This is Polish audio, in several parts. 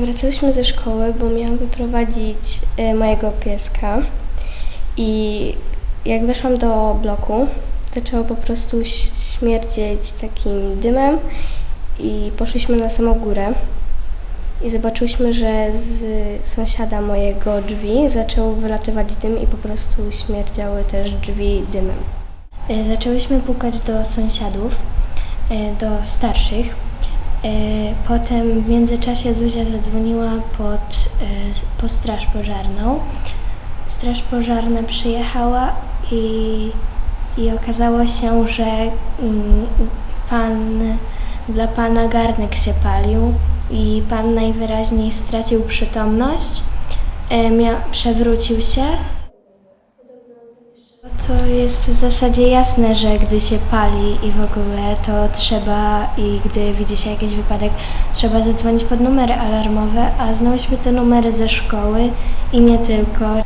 Wracałyśmy ze szkoły, bo miałam wyprowadzić e, mojego pieska i jak weszłam do bloku, zaczęło po prostu śmierdzieć takim dymem i poszliśmy na samą górę i zobaczyłyśmy, że z sąsiada mojego drzwi zaczął wylatywać dym i po prostu śmierdziały też drzwi dymem. E, Zaczęłyśmy pukać do sąsiadów, e, do starszych. E, Potem w międzyczasie Zuzia zadzwoniła pod, e, po straż pożarną. Straż pożarna przyjechała i, i okazało się, że mm, pan, dla pana garnek się palił i pan najwyraźniej stracił przytomność, e, mia, przewrócił się to jest w zasadzie jasne, że gdy się pali i w ogóle, to trzeba i gdy widzi się jakiś wypadek, trzeba zadzwonić pod numery alarmowe, a znałyśmy te numery ze szkoły i nie tylko.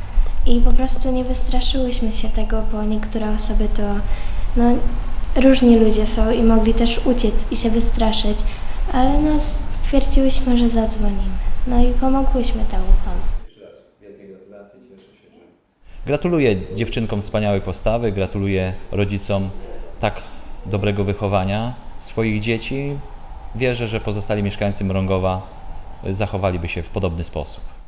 I po prostu nie wystraszyłyśmy się tego, bo niektóre osoby to, no, różni ludzie są i mogli też uciec i się wystraszyć, ale no, stwierdziłyśmy, że zadzwonimy. No i pomogłyśmy temu panu. Gratuluję dziewczynkom wspaniałej postawy, gratuluję rodzicom tak dobrego wychowania swoich dzieci. Wierzę, że pozostali mieszkańcy Mrągowa zachowaliby się w podobny sposób.